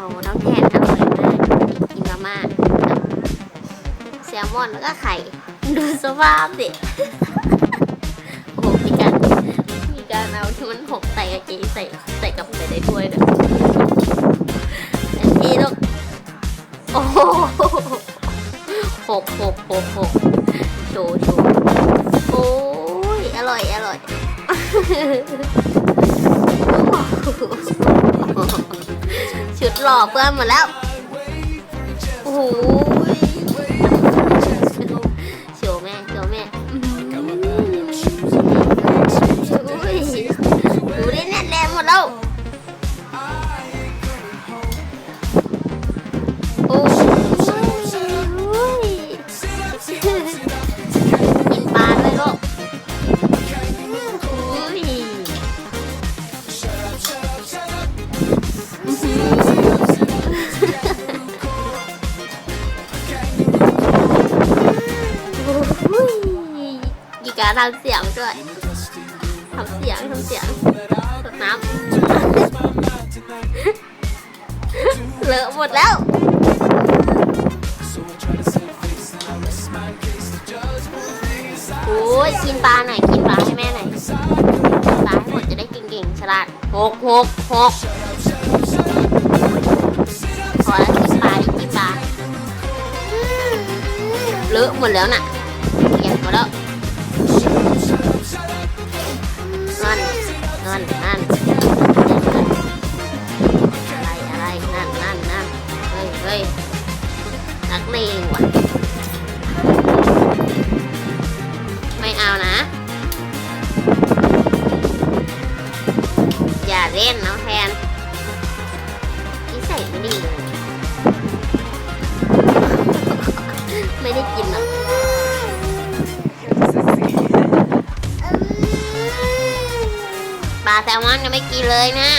โอ้น้องแทนอร่อยมากกินมาม่ากแซลมอนแล้วก็ไข่ ดูสภาพดิโอ้โหมีการมีการเอาที่มันหกใส่กะจีใส่ใส่กับไปในถ้วยด้วยอันนี้ลูกโอ้โหหกหกหกหกโชว์โชว์โอ้ยอร่อยอร่อย หล่อเพื่อนหมดแล้ว โอ้โห กีการทำเสียงด้วยทำเสียงทำเสียงตดน้ำเลอะหมดแล้วโอ้ยกินปลาหน่อยกินปลาให้แม่หน่อยกินปลาให้หมดจะได้เก่งๆฉลาดหกหกหกพอแล้วกินปลาดิกินปลาเลอะหมดแล้วน่ะเปียกหมดแล้ว นั่นนั่นนั่นอะไรอะไรนั่นนั่นนั่นเฮ้ยเฮ้ยนักเลงว่ะไม่เอานะ อย่าเล่นน้องแทนนิสัยไม่ดีเลย ปลาแซลมอนยังไม่กินเลยนะ